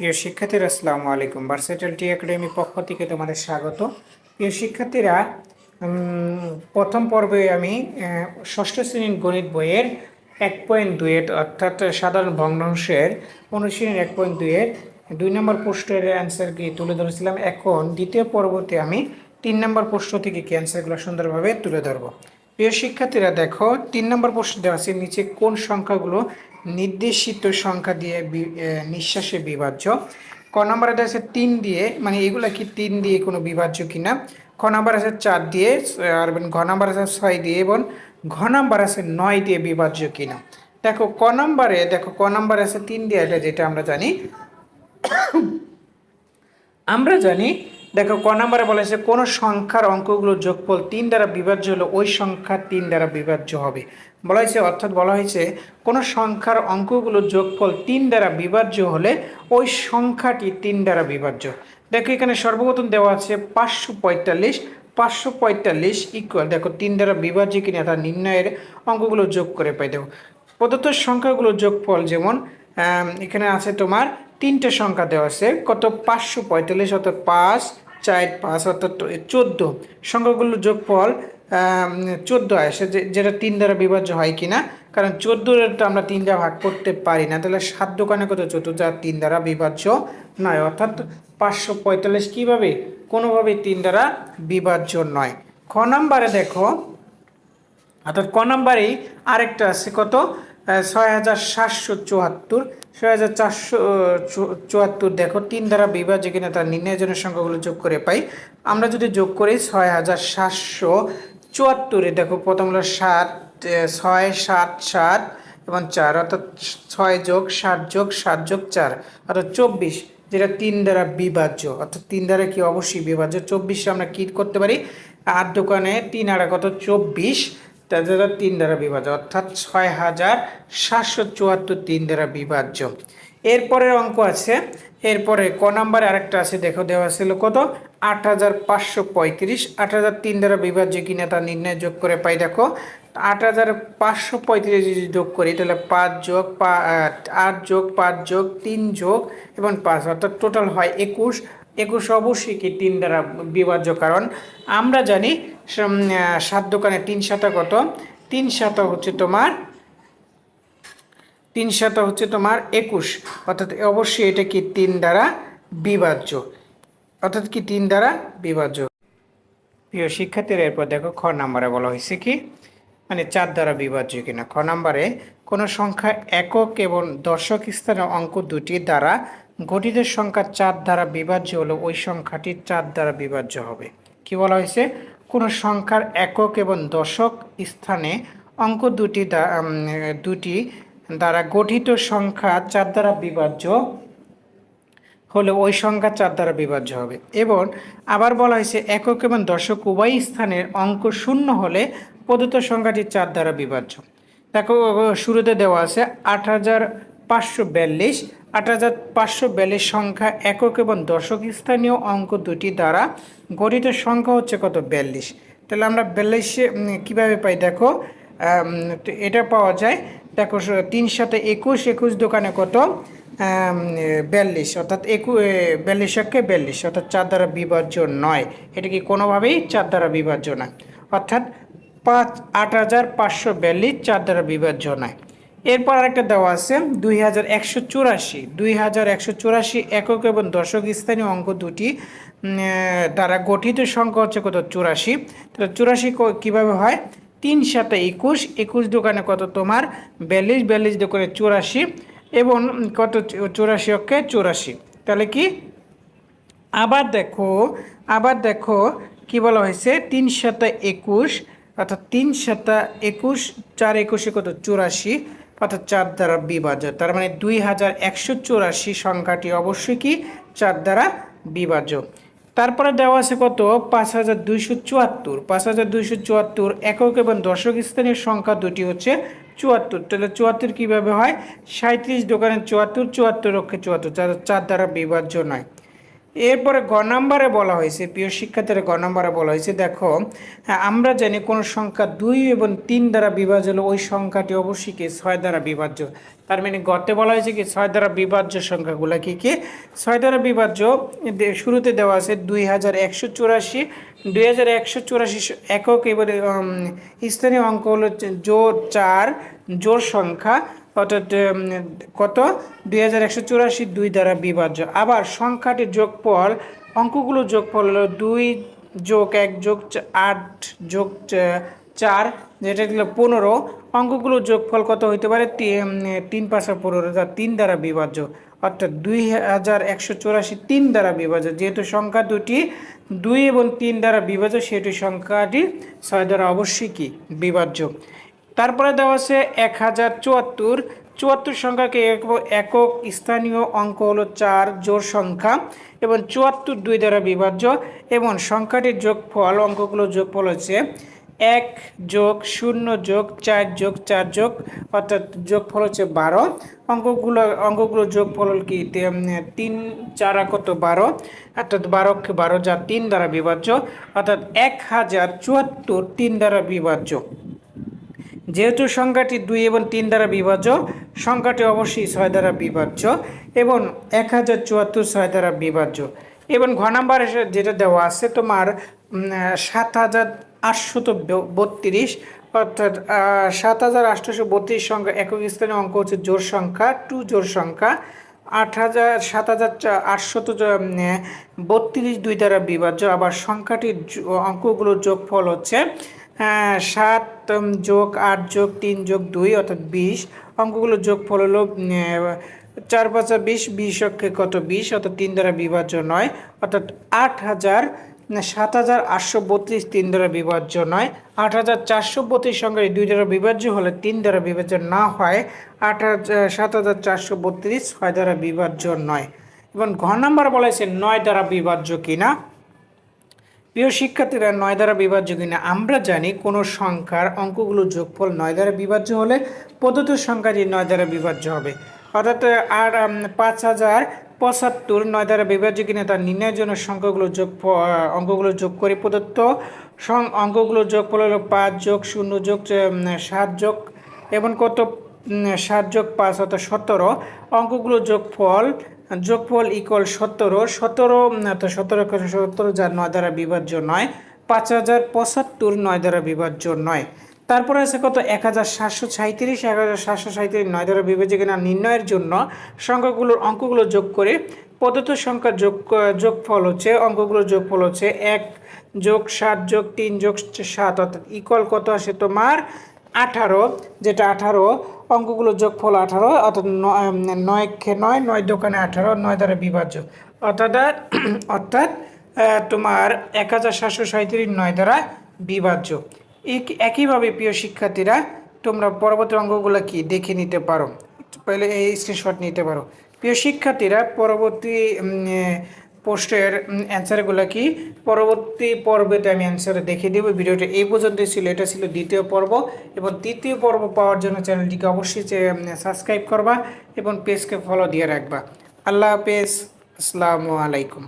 প্রিয় শিক্ষার্থীরা, আসসালামু আলাইকুম। ভার্সেটাল টি একাডেমি পক্ষ থেকে তোমাদের স্বাগত। প্রিয় শিক্ষার্থীরা প্রথম পর্বে আমি ষষ্ঠ শ্রেণির গণিত বইয়ের এক পয়েন্ট দুইয়ের অর্থাৎ সাধারণ ভগ্নাংশের অনুশীলনের এক পয়েন্ট দুইয়ের দুই নম্বর প্রশ্নের অ্যান্সারকে তুলে ধরেছিলাম। এখন দ্বিতীয় পর্বতে আমি তিন নম্বর প্রশ্ন থেকে কি অ্যান্সারগুলো সুন্দরভাবে তুলে ধরবো। প্রিয় শিক্ষার্থীরা, দেখো, তিন নম্বর প্রশ্ন দেওয়া আছে, নিচে কোন সংখ্যাগুলো নির্দেশিত সংখ্যা দিয়ে নিঃশ্বাসে বিভাজ্য। ক নম্বরে আছে তিন দিয়ে মানে এগুলা কি তিন দিয়ে কোনো বিভাজ্য কিনা? খ নাম্বার আছে চার দিয়ে, আর ঘ নাম্বার আছে ছয় দিয়ে, এবং ঘ নাম্বার আছে নয় দিয়ে বিভাজ্য কিনা। দেখো, ক নাম্বারে, দেখো, ক নাম্বার আছে তিন দিয়ে, এটা যেটা আমরা জানি আমরা জানি দেখো, ক নাম্বারে বলেছে কোনো সংখ্যার অঙ্কগুলোর যোগফল তিন দ্বারা বিভাজ্য হলে ওই সংখ্যা তিন দ্বারা বিভাজ্য হবে। বলা হয়েছে, অর্থাৎ বলা হয়েছে, কোনো সংখ্যার অঙ্কগুলোর যোগফল তিন দ্বারা বিভাজ্য হলে ওই সংখ্যাটি তিন দ্বারা বিভাজ্য। দেখো, এখানে সর্বপ্রথম দেওয়া আছে পাঁচশো পঁয়তাল্লিশ পাঁচশো পঁয়তাল্লিশ ইকুয়াল দেখো, তিন দ্বারা বিভাজ্য কিনা তার নির্ণয়ের অঙ্কগুলো যোগ করে পাই। দেখো, প্রদত্ত সংখ্যাগুলোর যোগফল যেমন এখানে আছে তোমার তিনটে সংখ্যা দেওয়া আছে। কত? পাঁচশো পঁয়তাল্লিশ অর্থাৎ পাঁচ, চার, পাঁচ অর্থাৎ চোদ্দ। সংখ্যাগুলোর যোগফল চোদ্দ আসে যেটা তিন দ্বারা বিভাজ্য হয় কিনা? কারণ চোদ্দোর তো আমরা তিন দ্বারা ভাগ করতে পারি না। তাহলে সাত দোকানে কত? চোদ্দ যা তিন দ্বারা বিভাজ্য নয়। অর্থাৎ পাঁচশো পঁয়তাল্লিশ কীভাবে? কোনোভাবেই তিন দ্বারা বিভাজ্য নয়। খ নাম্বারে দেখো, অর্থাৎ ক নাম্বারেই আরেকটা আছে কত? ছয় হাজার সাতশো চুয়াত্তর, ছয় হাজার চারশো চুয়াত্তর দেখো, তিন দ্বারা বিভাজ্য কিনা তার নির্ণয়ের জন্য সংখ্যাগুলো যোগ করে পাই। আমরা যদি যোগ করি ছয় হাজার সাতশো চুয়াত্তরে দেখো, প্রথম হলো সাত ছয় সাত সাত এবং চার, অর্থাৎ ছয় যোগ সাত যোগ সাত যোগ চার, অর্থাৎ চব্বিশ, যেটা তিন দ্বারা বিভাজ্য। অর্থাৎ তিন দ্বারা কি? অবশ্যই বিভাজ্য। চব্বিশে আমরা কি করতে পারি? আট দোকানে তিন আড়া কত? চব্বিশ। তার দ্বারা তিন দ্বারা বিভাজ্য, অর্থাৎ ছয় হাজার সাতশো চুয়াত্তর তিন দ্বারা বিভাজ্য। এরপরের অঙ্ক আছে, এরপরে ক নাম্বারে আরেকটা আছে, দেখো দেওয়া ছিল কত? আট হাজার পাঁচশো পঁয়ত্রিশ, আট হাজার তিন দ্বারা বিভাজ্য কিনা তা নির্ণয় যোগ করে পাই, দেখো। আট হাজার পাঁচশো পঁয়ত্রিশ যদি যোগ করি, তাহলে পাঁচ যোগ পা আট যোগ, পাঁচ যোগ, তিন যোগ এবং পাঁচ, অর্থাৎ টোটাল হয় একুশ একুশ অবশ্যই কি তিন দ্বারা বিভাজ্য, কারণ আমরা জানি সাত দোকানে তিন সাতা কত? তিন সাতা হচ্ছে তোমার, তিন সাতা হচ্ছে তোমার একুশ। অর্থাৎ অবশ্যই এটা কি তিন দ্বারা বিভাজ্য? অর্থাৎ কি তিন দ্বারা বিভাজ্য? প্রিয় শিক্ষার্থীরা, এরপর দেখো খ নাম্বারে বলা হয়েছে কি মানে চার দ্বারা বিভাজ্য কিনা। খ নাম্বারে কোনো সংখ্যা একক এবং দশক স্থানের অঙ্ক দুটি দ্বারা গঠিত সংখ্যা চার দ্বারা বিভাজ্য হলে ওই সংখ্যাটি চার দ্বারা বিভাজ্য হবে। কি বলা হয়েছে? কোনো সংখ্যার একক এবং দশক স্থানে অঙ্ক দুটি দুটি দ্বারা গঠিত সংখ্যা চার দ্বারা বিভাজ্য হলে ওই সংখ্যা চার দ্বারা বিভাজ্য হবে। এবং আবার বলা হয়েছে একক এবং দশক উভয় স্থানের অঙ্ক শূন্য হলে প্রদত্ত সংখ্যাটি চার দ্বারা বিভাজ্য। দেখো, শুরুতে দেওয়া আছে আট হাজার পাঁচশো বিয়াল্লিশ আট হাজার পাঁচশো বিয়াল্লিশ সংখ্যা একক এবং দশক স্থানীয় অঙ্ক দুটি দ্বারা গঠিত সংখ্যা হচ্ছে কত? বিয়াল্লিশ। তাহলে আমরা বিয়াল্লিশে কীভাবে পাই? দেখো এটা পাওয়া যায়, দেখো তিন সাথে একুশ একুশ দোকানে কত? বিয়াল্লিশ, অর্থাৎ একু বিয়াল্লিশ একে বিয়াল্লিশ, অর্থাৎ চার দ্বারা বিভাজ্য নয়। এটা কি কোনোভাবেই চার দ্বারা বিভাজ্য নয়? অর্থাৎ পাঁচ, আট হাজার পাঁচশো বিয়াল্লিশ চার দ্বারা বিভাজ্য নয়। এরপর আরেকটা দেওয়া আছে, দুই হাজার একশো চুরাশি। দুই হাজার একশো চুরাশি একক এবং দশক স্থানীয় অঙ্ক দুটি দ্বারা গঠিত সংখ্যা হচ্ছে কত? চুরাশি। তাহলে চুরাশি কীভাবে হয়? তিন সাথে একুশ একুশ দোকানে কত তোমার? বিয়াল্লিশ বিয়াল্লিশ দোকানে চুরাশি এবং কত চুরাশি অক্ষে চুরাশি। তাহলে কি? আবার দেখো আবার দেখো কি বলা হয়েছে? তিন সাতা একুশ, অর্থাৎ তিন সাতা একুশ, চার একুশে কত? চুরাশি। অর্থাৎ চার দ্বারা বিভাজ্য। তার মানে দুই হাজার একশো চুরাশি সংখ্যাটি অবশ্যই কি? চার দ্বারা বিভাজ্য। তারপরে দেওয়া আছে কত? পাঁচ হাজার দুইশো চুয়াত্তর। পাঁচ হাজার দুইশো চুয়াত্তর একক এবং দশক স্থানীয় সংখ্যা দুটি হচ্ছে চুয়াত্তর। তাহলে চুয়াত্তর কীভাবে হয়? সাঁত্রিশ দোকানে চুয়াত্তর চুয়াত্তর অক্ষে চুয়াত্তর। চার দ্বারা বিভাজ্য নয়। এরপরে গ নাম্বারে বলা হয়েছে প্রিয় শিক্ষার্থীরা গ নাম্বারে বলা হয়েছে দেখো হ্যাঁ, আমরা জানি কোনো সংখ্যা দুই এবং তিন দ্বারা বিভাজ্য হলে ওই সংখ্যাটি অবশ্যই কি? ছয় দ্বারা বিভাজ্য। তার মানে গতে বলা হয়েছে কি? ছয় দ্বারা বিভাজ্য সংখ্যাগুলো কি কি? ছয় দ্বারা বিভাজ্য শুরুতে দেওয়া আছে দুই হাজার একশো চুরাশি দুই হাজার একশো চুরাশি একক এবারে স্থানীয় অঙ্ক হলো জোর চার জোর সংখ্যা অর্থাৎ কত? দুই হাজার একশো চুরাশি দুই দ্বারা বিভাজ্য। আবার সংখ্যাটির যোগফল, অঙ্কগুলো যোগফল হলো দুই যোগ এক যোগ আট যোগ চার, যেটা হলো পনেরো। অঙ্কগুলো যোগফল কত হইতে পারে? তিন পাঁচা পনেরো যা তিন দ্বারা বিভাজ্য। অর্থাৎ দুই হাজার একশো চুরাশি তিন দ্বারা বিভাজ্য। যেহেতু সংখ্যা দুটি, দুই এবং তিন দ্বারা বিভাজ্য সেটি সংখ্যাটি ছয় দ্বারা অবশ্যই কি? বিভাজ্য। তারপরে দেওয়া আছে এক হাজার চুয়াত্তর। চুয়াত্তর সংখ্যাকে এক- একক স্থানীয় অঙ্ক হলো চার জোর সংখ্যা এবং চুয়াত্তর দুই দ্বারা বিভাজ্য। এবং সংখ্যাটির যোগফল অঙ্কগুলো যোগফল হচ্ছে এক যোগ শূন্য যোগ চার যোগ চার যোগ, অর্থাৎ যোগফল হচ্ছে বারো। অঙ্কগুলো অঙ্কগুলো যোগফল কি? তিন চারা কত বারো, অর্থাৎ বারোকে বারো যা তিন দ্বারা বিভাজ্য, অর্থাৎ এক হাজার চুয়াত্তর তিন দ্বারা বিভাজ্য। যেহেতু সংখ্যাটি দুই এবং তিন দ্বারা বিভাজ্য সংখ্যাটি অবশ্যই ছয় দ্বারা বিভাজ্য এবং এক হাজার চুয়াত্তর ছয় দ্বারা বিভাজ্য। এবং ঘ নাম্বার যেটা দেওয়া আছে তোমার সাত হাজার আটশত বত্রিশ অর্থাৎ সাত হাজার আটশোশো বত্রিশ সংখ্যা একক স্থানীয় অঙ্ক হচ্ছে জোর সংখ্যা, টু জোর সংখ্যা। আট হাজার, সাত হাজার আটশত বত্রিশ দুই দ্বারা বিভাজ্য। আবার সংখ্যাটির অঙ্কগুলোর যোগফল হচ্ছে সাত যোগ আট, যোগ তিন, যোগ দুই, অর্থাৎ বিশ। অঙ্কগুলোর যোগফল হলো চার পাঁচা বিশ বিশ অক্ষে কত বিশ? অর্থাৎ তিন দ্বারা বিভাজ্য নয়। অর্থাৎ আট হাজার সাত হাজার আটশো বত্রিশ তিন দ্বারা বিভাজ্য নয়। আট হাজার চারশো বত্রিশ সংখ্যা দুই দ্বারা বিভাজ্য হলে তিন দ্বারা বিভাজ্য না হয়। আট হাজার সাত হাজার চারশো বত্রিশ ছয় দ্বারা বিভাজ্য নয়। এবং ঘ নাম্বার বলা হয়েছে নয় দ্বারা বিভাজ্য কিনা? প্রিয় শিক্ষার্থীরা, নয় দ্বারা বিভাজ্য কিনা? আমরা জানি কোনো সংখ্যার অঙ্কগুলো যোগফল নয় দ্বারা বিভাজ্য হলে প্রদত্ত সংখ্যাটি নয় দ্বারা বিভাজ্য হবে। অর্থাৎ, আর পাঁচ হাজার পঁচাত্তর নয় দ্বারা বিভাজ্য কিনা তার নির্ণয়ের জন্য সংখ্যাগুলো যোগ অঙ্কগুলো যোগ করে প্রদত্ত সং- অঙ্কগুলো যোগফল হলো পাঁচ যোগ শূন্য যোগ সাত যোগ এবং কত সাত যোগ পাঁচ অর্থাৎ সতেরো। অঙ্কগুলো যোগফল যোগফল ইকুয়াল সতেরো সতেরো তো সতেরো সতেরো যার নয় দ্বারা বিভাজ্য নয়, পাঁচ হাজার পঁচাত্তর নয় দ্বারা বিভাজ্য নয়। তারপরে আছে কত? এক হাজার সাতশো সাঁত্রিশ এক হাজার সাতশো সাঁত্রিশ নয় দ্বারা বিভাজ্য কিনা নির্ণয়ের জন্য সংখ্যাগুলোর অঙ্কগুলো যোগ করে প্রদত্ত সংখ্যার যোগ, যোগফল হচ্ছে, অঙ্কগুলোর যোগফল হচ্ছে এক যোগ সাত যোগ তিন যোগ সাত, অর্থাৎ ইকুয়াল কত আসে তোমার? আঠারো, যেটা আঠারো অঙ্কগুলো যোগফল আঠারো, অর্থাৎ নয় নয় নয় দোকানে আঠারো, নয় দ্বারা বিভাজ্য। অর্থাৎ অর্থাৎ তোমার এক হাজার সাতশো সাঁত্রিশ নয় দ্বারা বিভাজ্য। এক- একইভাবে প্রিয় শিক্ষার্থীরা, তোমরা পরবর্তী অঙ্কগুলো কি দেখে নিতে পারো? পহলে এই স্ক্রিনশট নিতে পারো। প্রিয় শিক্ষার্থীরা, পরবর্তী পোস্টের অ্যান্সারগুলো কি? পরবর্তী পর্বেতে আমি অ্যান্সার দেখিয়ে দেবো। ভিডিওটা এই পর্যন্তই ছিল। এটা ছিল দ্বিতীয় পর্ব এবং তৃতীয় পর্ব পাওয়ার জন্য চ্যানেলটিকে অবশ্যই সাবস্ক্রাইব করবা এবং পেজকে ফলো দিয়ে রাখবা। আল্লাহ হাফেজ। আসসালামু আলাইকুম।